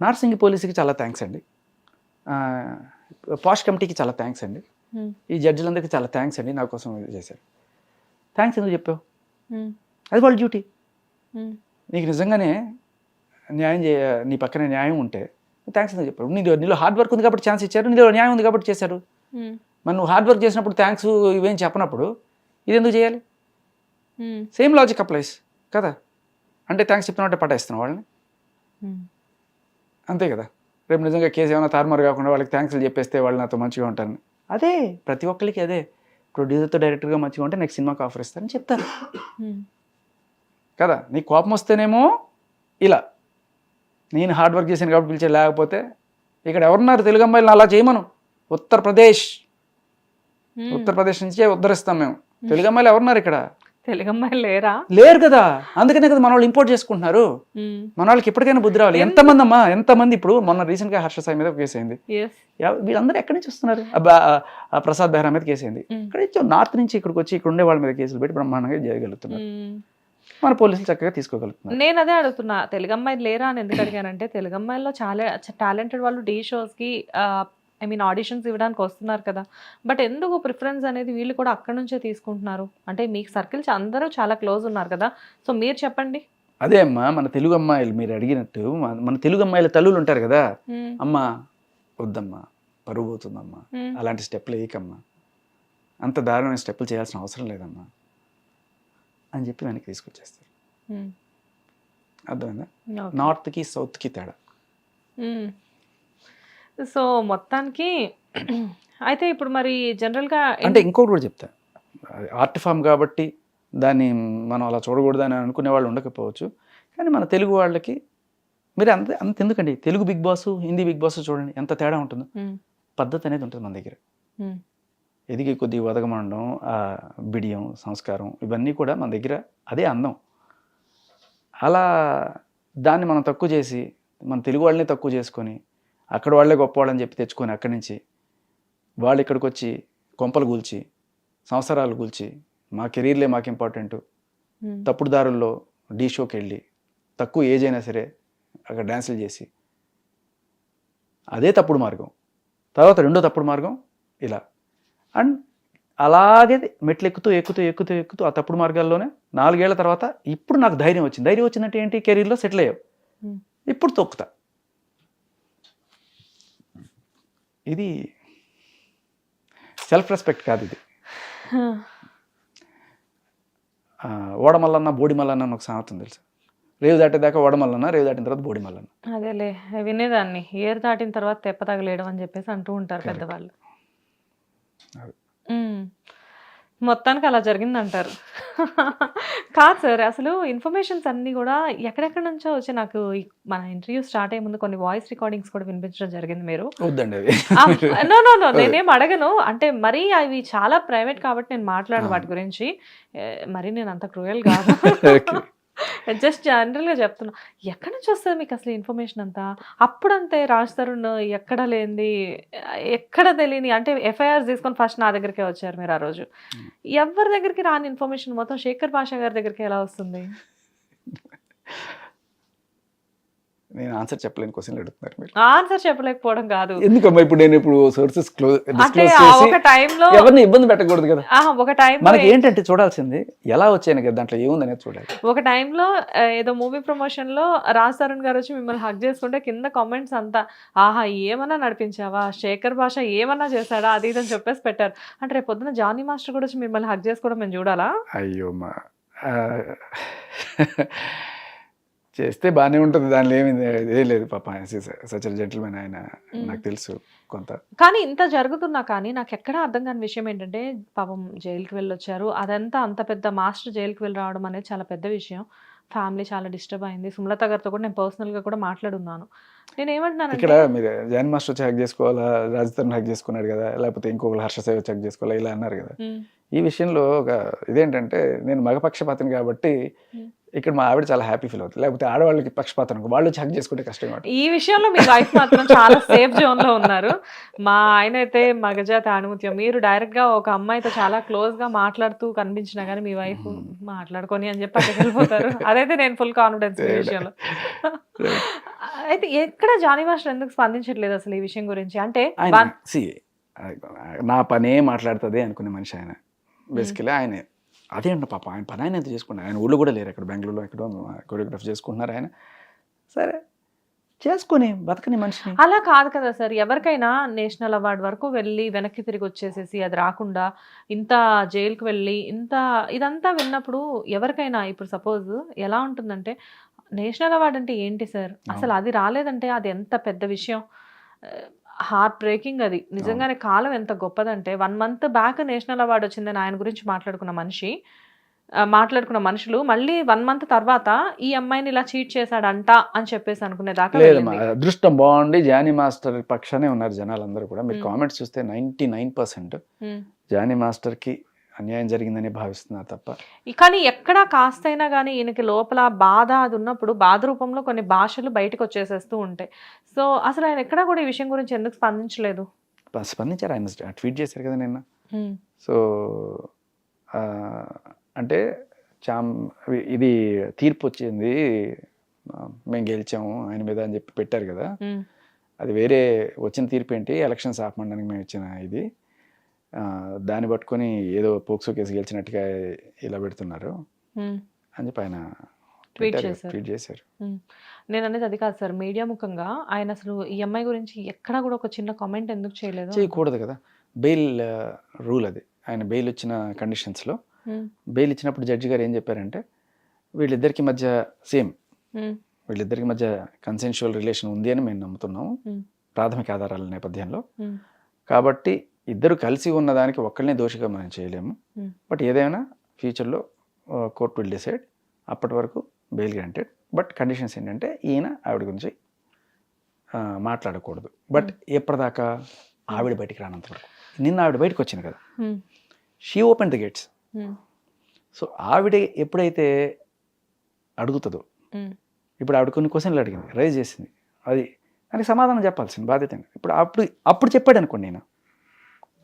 నార్సింగ్ పోలీసుకి చాలా థ్యాంక్స్ అండి. పాష్ కమిటీకి చాలా థ్యాంక్స్ అండి. ఈ జడ్జిలందరికీ చాలా థ్యాంక్స్ అండి నా కోసం చేశారు. థ్యాంక్స్ ఎందుకు చెప్పావు? అది వాళ్ళ డ్యూటీ నీకు నిజంగానే న్యాయం చేయ నీ పక్కన న్యాయం ఉంటే థ్యాంక్స్ ఎందుకు చెప్పారు నీలో నీలో హార్డ్ వర్క్ ఉంది కాబట్టి ఛాన్స్ ఇచ్చారు నీలో న్యాయం ఉంది కాబట్టి చేశారు. మరి నువ్వు హార్డ్ వర్క్ చేసినప్పుడు థ్యాంక్స్ ఇవేం చెప్పనప్పుడు ఇది ఎందుకు చేయాలి? సేమ్ లాజిక్ అప్లైస్ కదా? అంటే థ్యాంక్స్ చెప్తున్నట్టే పట్టేస్తున్నావు వాళ్ళని. అంతే కదా. రేపు నిజంగా కేసు ఏమైనా తారుమారు కాకుండా వాళ్ళకి థ్యాంక్స్లు చెప్పేస్తే వాళ్ళు నాతో మంచిగా ఉంటారని. అదే ప్రతి ఒక్కరికి అదే. ప్రొడ్యూసర్తో డైరెక్టర్గా మంచిగా ఉంటే నెక్స్ట్ సినిమాకి ఆఫర్ ఇస్తారని చెప్తారు. కదా నీకు కోపం వస్తేనేమో ఇలా. నేను హార్డ్ వర్క్ చేశాను కాబట్టి పిలిచే లేకపోతే ఇక్కడ ఎవరున్నారు? తెలుగు అమ్మాయిలు అలా చేయమను. ఉత్తరప్రదేశ్. ఉత్తరప్రదేశ్ నుంచే ఉద్ధరిస్తాం మేము. తెలుగు అమ్మాయిలు ఎవరున్నారు ఇక్కడ? తెలుగు అమ్మాయిలు లేరా? లేరు కదా. అందుకనే కదా మన వాళ్ళు ఇంపోర్ట్ చేసుకుంటున్నారు. మన వాళ్ళకి ఎప్పటికైనా బుద్ధి రావాలి. ఎంతమంది అమ్మా ఎంతమంది ఇప్పుడు మొన్న రీసెంట్గా హర్ష సాయి మీద ఒక కేసు అయింది. Yes. ఎవ- వీళ్ళందరూ ఎక్కడి నుంచి వస్తున్నారు? ప్రసాద్ బెహ్రా మీద కేసు అయింది. ఉమ్, ఇక్కడ నుంచి నార్త్ నుంచి ఇక్కడికి వచ్చి ఇక్కడ ఉండే వాళ్ళ మీద కేసులు పెట్టి బ్రహ్మాండంగా చేయగలుగుతున్నారు. మన పోలీసులు చక్కగా తీసుకోగలుగుతున్నారు. నేను అదే అడుగుతున్నా తెలుగు అమ్మాయిలు లేరా అని ఎందుకు అడిగానంటే తెలుగు అమ్మాయిల్లో చాలా టాలెంటెడ్ వాళ్ళు డీ షోస్కి ఐ మీన్ ఆడిషన్స్ ఇవ్వడానికి వస్తున్నారు కదా. బట్ ఎందుకు ప్రిఫరెన్స్ అనేది వీళ్ళు కూడా అక్కడ నుంచే తీసుకుంటున్నారు? అంటే మీకు సర్కిల్స్ అందరూ చాలా క్లోజ్ ఉన్నారు కదా. సో మీరు చెప్పండి. అదే అమ్మా మన తెలుగు అమ్మాయిలు మీరు అడిగినట్టు మన- తెలుగు అమ్మాయిల తల్లులు ఉంటారు కదా. అమ్మా వద్దమ్మా పరువు పోతుందమ్మా. అలాంటి స్టెప్లు వేయకమ్మా. అంత దారుణమైన స్టెప్పులు చేయాల్సిన అవసరం లేదమ్మా. అని చెప్పి వెనక్కి తీసుకొచ్చేస్తారు. అర్థమైందా. నార్త్కి సౌత్కి తేడా. సో మొత్తానికి అయితే ఇప్పుడు మరి జనరల్గా అంటే ఇంకొకటి కూడా చెప్తా. ఆర్ట్ ఫామ్ కాబట్టి దాన్ని మనం అలా చూడకూడదని అనుకునే వాళ్ళు ఉండకపోవచ్చు. కానీ మన తెలుగు వాళ్ళకి మీరు అంత అంత ఎందుకండి? Telugu Big Boss Hindi Big Boss చూడండి ఎంత తేడా ఉంటుందో. పద్ధతి అనేది ఉంటుంది మన దగ్గర. ఎదిగి కొద్ది వదగమండడం ఆ బిడియం సంస్కారం ఇవన్నీ కూడా మన దగ్గర అదే అందం. అలా దాన్ని మనం తక్కువ చేసి మన తెలుగు వాళ్ళని తక్కువ చేసుకొని అక్కడ వాళ్ళే గొప్పవాళ్ళని చెప్పి తెచ్చుకొని అక్కడి నుంచి వాళ్ళు ఇక్కడికి వచ్చి కొంపలు కూల్చి సంవత్సరాలు కూల్చి మా కెరీర్లే మాకు ఇంపార్టెంట్. తప్పుడు దారుల్లో డీ షోకి వెళ్ళి తక్కువ ఏజ్ అయినా సరే అక్కడ డ్యాన్సులు చేసి అదే తప్పుడు మార్గం. తర్వాత రెండో తప్పుడు మార్గం ఇలా. అండ్ అలాగే మెట్లు ఎక్కుతూ ఎక్కుతూ ఎక్కుతూ ఎక్కుతూ ఆ తప్పుడు మార్గాల్లోనే నాలుగేళ్ళ తర్వాత ఇప్పుడు నాకు ధైర్యం వచ్చింది. ధైర్యం వచ్చిందంటే ఏంటి? కెరీర్లో సెటిల్ అయ్యావు. ఇప్పుడు తొక్కుతా. ఇది సెల్ఫ్ రెస్పెక్ట్ కాదు ఇది. ఓడమల్లన్న బోడిమల్లన్న అని ఒక సామెత తెలుసు? రేవు దాటేదాకా ఓడమల్లన్న రేవు దాటిన తర్వాత బోడిమల్లన్న. అదేలే వినేదాన్ని. ఏరు దాటిన తర్వాత తెప్ప తగలేయడం అని చెప్పేసి అంటూ ఉంటారు. పెద్దవాళ్ళు. మొత్తానికి అలా జరిగిందంటారు. కాదు సార్ అసలు ఇన్ఫర్మేషన్స్ అన్నీ కూడా ఎక్కడెక్కడ నుంచో వచ్చి నాకు మన ఇంటర్వ్యూ స్టార్ట్ అయ్యే ముందు కొన్ని వాయిస్ రికార్డింగ్స్ కూడా వినిపించడం జరిగింది మీరు. వద్దండి అది నో నో నో నేనేం అడగను. అంటే మరీ అవి చాలా ప్రైవేట్ కాబట్టి నేను మాట్లాడను. వాటి గురించి. మరి నేను అంత క్రూయల్ కాదు. జస్ట్ జనరల్గా చెప్తున్నా. ఎక్కడి నుంచి వస్తుంది మీకు అసలు ఇన్ఫర్మేషన్ అంతా? అప్పుడంతే రాజ్ తరుణ్ ఎక్కడ లేనిది ఎక్కడ తెలియని అంటే ఎఫ్ఐఆర్ తీసుకొని ఫస్ట్ నా దగ్గరికే వచ్చారు మీరు ఆ రోజు. Hmm. ఎవరి దగ్గరికి రాని ఇన్ఫర్మేషన్ మొత్తం శేఖర్ భాషా గారి దగ్గరికి ఎలా వస్తుంది? నేను ఆన్సర్ చెప్పలేని క్వశ్చన్లు అడుగుతున్నారు మీరు. ఆన్సర్ చెప్పలేకపోవడం కాదు. ఎందుకమ్మా ఇప్పుడు నేను ఇప్పుడు సోర్సెస్ క్లోజ్ ఒక టైంలో ఎవరిని ఇబ్బంది పెట్టకూడదు కదా. ఒక టైం మనకి ఏంటంటే చూడాల్సింది ఎలా వచ్చాయని కదా దాంట్లో ఏముంది అనేది చూడాలి. ఒక టైంలో ఏదో మూవీ ప్రమోషన్లో రాజ్ తరుణ్ గారు వచ్చి మిమ్మల్ని హక్ చేసుకుంటే కింద కామెంట్స్ అంతా ఆహా ఏమన్నా నడిపించావా? శేఖర్ భాష ఏమన్నా చేశాడా? అది ఇది అని చెప్పేసి పెట్టారు. అంటే రేపు పొద్దున జానీ మాస్టర్ కూడా వచ్చి మిమ్మల్ని హక్ చేసుకోవడం మేము చూడాలా? అయ్యో మా. చేస్తే బాగానే ఉంటుంది. దానిలో ఏమి ఏ లేదు పాప. సచ్ జెంటిల్మెన్ ఆయన నాకు తెలుసు కొంత. కానీ ఇంత జరుగుతున్నా కానీ నాకు ఎక్కడా అర్థం కాని విషయం ఏంటంటే పాపం జైలుకి వెళ్ళొచ్చారు. అదంతా అంత పెద్ద మాస్టర్ జైలుకి వెళ్ళి రావడం అనేది చాలా పెద్ద విషయం. ఫ్యామిలీ చాలా డిస్టర్బ్ అయింది. సుమలత గారితో కూడా నేను personal గా కూడా మాట్లాడున్నాను. నేను ఇక్కడ ఏమంటున్నానంటే మీరు జాన్ మాస్టర్ వచ్చి హ్యాక్ చేసుకోవాలా? రాజస్థాన్ హ్యాక్ చేసుకున్నాడు కదా. లేకపోతే ఇంకొకరు హర్ష సేవ చెక్ చేసుకోవాలా? ఇలా అన్నారు కదా. ఈ విషయంలో ఒక ఇదేంటంటే నేను మగపక్షపాతం కాబట్టి. ఇక్కడ మా ఆవిడ చాలా హ్యాపీ ఫీల్ అవుతుంది. లేకపోతే ఆడవాళ్ళకి పక్షపాతం వాళ్ళు చెక్ చేసుకుంటే కష్టం ఈ విషయంలో మీ వైఫ్ మాత్రం చాలా సేఫ్ జోన్లో ఉన్నారు. మా ఆయన అయితే మగజాతి ఆణిముత్యం. మీరు డైరెక్ట్గా ఒక అమ్మాయితో చాలా క్లోజ్గా మాట్లాడుతూ కనిపించినా కానీ మీ వైఫ్ మాట్లాడుకొని అని చెప్పి అక్కడికి వెళ్ళిపోతారు. అదైతే నేను ఫుల్ కాన్ఫిడెన్స్ ఈ విషయంలో. అయితే ఎక్కడ జానీ మాస్టర్ ఎందుకు స్పందించట్లేదు అసలు ఈ విషయం గురించి? అంటే నా పనే మాట్లాడుతుంది అనుకునే మనిషి ఆయన. బేసికలీ ఆయన. అదే అండి పాప. ఆయన పని ఆయన ఎంత చేసుకున్నారు? ఆయన ఊళ్ళో కూడా లేరు ఇక్కడ బెంగళూరులో ఎక్కడో కొరియోగ్రాఫ్ చేసుకుంటున్నారు ఆయన. సరే. చేసుకొని బతకని మనిషిని. అలా కాదు కదా సార్. ఎవరికైనా నేషనల్ అవార్డు వరకు వెళ్ళి వెనక్కి తిరిగి వచ్చేసేసి అది రాకుండా ఇంత జైలుకి వెళ్ళి ఇంత ఇదంతా విన్నప్పుడు ఎవరికైనా ఇప్పుడు సపోజ్ ఎలా ఉంటుందంటే నేషనల్ అవార్డు అంటే ఏంటి సార్? అసలు అది రాలేదంటే అది ఎంత పెద్ద విషయం. హార్ట్ బ్రేకింగ్ అది నిజంగానే కాలం ఎంత గొప్పదంటే one month back national award వచ్చిందని ఆయన గురించి మాట్లాడుకున్న మనిషి మాట్లాడుకున్న మనుషులు మళ్ళీ వన్ మంత్ తర్వాత ఈ అమ్మాయిని ఇలా చీట్ చేశాడంట అని చెప్పేసి అనుకునే దాకా లేదు. అదృష్టం బాగుండి జానీ మాస్టర్ పక్షానే ఉన్నారు జనాలందరూ కూడా మీరు. కామెంట్స్ చూస్తే నైంటీ నైన్ పర్సెంట్. జానీ మాస్టర్కి అన్యాయం జరిగిందని భావిస్తున్నారు తప్ప. కానీ ఎక్కడా కాస్తైనా కానీ ఈయనకి లోపల బాధ అది ఉన్నప్పుడు బాధ రూపంలో కొన్ని భాషలు బయటకు వచ్చేసేస్తూ ఉంటాయి. సో అసలు ఆయన ఎక్కడా కూడా ఈ విషయం గురించి ఎందుకు స్పందించలేదు? స్పందించారు. ఆయన ట్వీట్ చేశారు కదా నిన్న. సో అంటే చామ్ ఇది తీర్పు వచ్చింది. మేము గెలిచాము ఆయన మీద అని చెప్పి పెట్టారు కదా. అది వేరే వచ్చిన తీర్పు ఏంటి? ఎలక్షన్స్ ఆపమండానికి మేము ఇచ్చిన ఇది. దాన్ని పట్టుకొని ఏదో పోక్సో కేసు గెలిచినట్టుగా ఇలా పెడుతున్నారు. అని చెప్పి ఆయన. ట్వీట్ చేశారు. నేను అనేది అది కాదు సార్ మీడియా ముఖంగా ఆయన అసలు ఈ అమ్మాయి గురించి ఎక్కడా కూడా ఒక చిన్న కామెంట్ ఎందుకు చేయలేదు? చేయకూడదు కదా. బెయిల్ రూల్ అది. ఆయన బెయిల్ వచ్చిన కండిషన్స్లో బెయిల్ ఇచ్చినప్పుడు జడ్జి గారు ఏం చెప్పారంటే వీళ్ళిద్దరికి మధ్య సేమ్ వీళ్ళిద్దరికి మధ్య కన్సెన్షువల్ రిలేషన్ ఉంది అని మేము నమ్ముతున్నాము. ప్రాథమిక ఆధారాల నేపథ్యంలో. కాబట్టి ఇద్దరు కలిసి ఉన్నదానికి ఒక్కళ్ళనే దోషిగా మనం చేయలేము. Hmm. బట్ ఏదైనా ఫ్యూచర్లో కోర్ట్ విల్ డిసైడ్. అప్పటి వరకు బెయిల్ గ్రాంటెడ్. బట్ కండిషన్స్ ఏంటంటే ఈయన ఆవిడ గురించి మాట్లాడకూడదు. బట్ ఎప్పటిదాకా ఆవిడ బయటికి రానంత వరకు. నిన్న ఆవిడ బయటకు వచ్చింది కదా. She open the gates so ఆవిడ ఎప్పుడైతే అడుగుతుందో ఉమ్, ఇప్పుడు ఆవిడ కొన్ని క్వశ్చన్లు అడిగింది రైజ్ చేసింది. అది దానికి సమాధానం చెప్పాల్సింది బాధ్యత? ఇప్పుడు అప్పుడు అప్పుడు చెప్పాడు అనుకోండి నేను